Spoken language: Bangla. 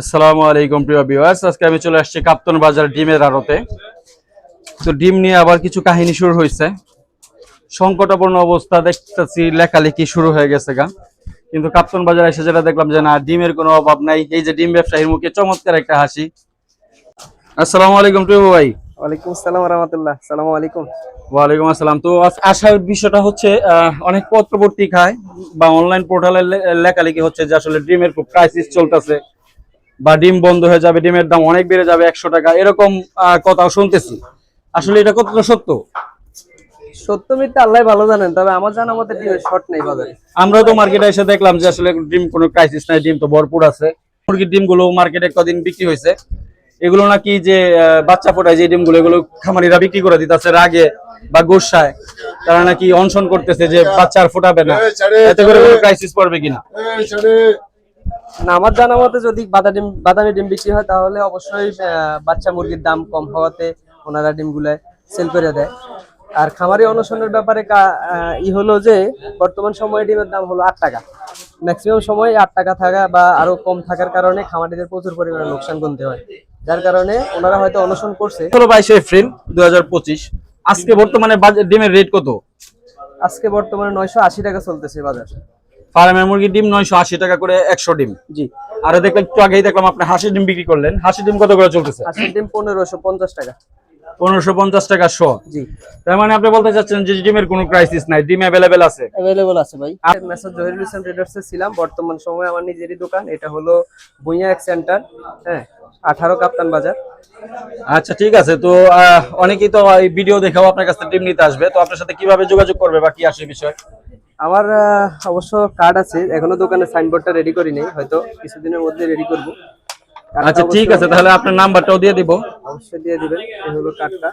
আসসালামু আলাইকুম প্রিয় ভিউয়ার্স আজকে আমি চলে আসছি কাপ্তন বাজার ডিমের আড়তে। তো ডিম নিয়ে আবার কিছু কাহিনী শুরু হয়েছে। সংকটাপূর্ণ অবস্থা দেখতেছি লেখালেখি শুরু হয়ে গেছে গা। কিন্তু কাপ্তন বাজার এসে যেটা দেখলাম যে না ডিমের কোনো অভাব নাই। এই যে ডিম ব্যবসায়ীর মুখে চমৎকার একটা হাসি। আসসালামু আলাইকুম প্রিয় ভাই। ওয়ালাইকুম আসসালাম রহমতুল্লাহ। সালাম আলাইকুম। ওয়ালাইকুম আসসালাম। তো আসার বিষয়টা হচ্ছে অনেক পত্রপত্রিকায় বা অনলাইন পোর্টালে লেখালেখি হচ্ছে যে আসলে ডিমের খুব ক্রাইসিস চলতেছে। বা ডিম বন্ধ হয়ে যাবে ডিমের দাম অনেক বেড়ে যাবে একশো টাকা এরকম কথাও শুনতেছি। আসলে এটা কতটা সত্য? সত্য মিথ্যা আল্লাহ ভালো জানেন তবে আমার জানা মতে ডিমের শর্ট নেই বাজারে। আমরাও তো মার্কেটে এসে দেখলাম যে আসলে ডিম কোনো ক্রাইসিস নাই ডিম তো ভরপুর আছে। মুরগির ডিমগুলো মার্কেটে কদিন বিক্রি হয়েছে। এগুলো নাকি যে আহ, বাচ্চা ফোটায় যে ডিমগুলো এগুলো খামারিরা বিক্রি করে দিতেছে রাগে বা গোসায়। তারা নাকি অনশন করতেছে যে বাচ্চা আর ফোটাবে না। এতে করে কোনো ক্রাইসিস পড়বে কিনা? না আমার জানা মতে যদি বাদামি ডিম বিক্রি হয় তাহলে অবশ্যই বাচ্চা মুরগির দাম কম হওয়াতে ওনারা ডিমগুলো সেল করে দেয়। আর খামারি অনশনের ব্যাপারে ই হলো যে বর্তমান সময়ে ডিমের দাম হলো আট টাকা। ম্যাক্সিমাম সময় আট টাকা থাকা বা আরও কম থাকার কারণে খামারিদের প্রচুর পরিমাণে লোকসান গুনতে হয়। যার কারণে ওনারা হয়তো অনশন করছে। হলো বাইশে এপ্রিল দুই আজকে বর্তমানে বাজার- ডিমের রেট কত? আজকে বর্তমানে নয়শো আশি টাকা চলতেছে বাজার। মুরগির ডিম নয়শো আশি টাকা করে একশো ডিম। জি। আর দেখলাম একটু আগেই দেখলাম আপনি হাসি ডিম বিক্রি করলেন। হাসি ডিম কত করে চলতেছে? ডিম পনেরোশো পঞ্চাশ টাকা। পনেরোশো পঞ্চাশ টাকা শ। জি। তার মানে আপনি বলতে চাচ্ছেন যে ডিমের কোনো ক্রাইসিস নাই ডিম অ্যাভেলেবেল আছে? অ্যাভেলেবল আছে ভাই। মেসেজ জহিরুল ইসলাম ট্রেডার্সে ছিলাম বর্তমান সময়ে আমার নিজেরই দোকান এটা হলো ভুঁইয়া এক সেন্টার হ্যাঁ আঠারো কাপ্তান বাজার। আচ্ছা ঠিক আছে তো অনেকেই তো এই ভিডিও দেখাও আপনার কাছে ডিম নিতে আসবে তো আপনার সাথে কীভাবে যোগাযোগ করবে বা কি আসে বিষয়? আমার অবশ্য কার্ড আছে। এখনও দোকানে সাইনবোর্ডটা রেডি করি নেই হয়তো কিছুদিনের মধ্যে রেডি করব। আচ্ছা ঠিক আছে তাহলে আপনার নাম্বারটাও দিয়ে দিব। অবশ্যই দিয়ে দিবেন। এই হলো কার্ডটা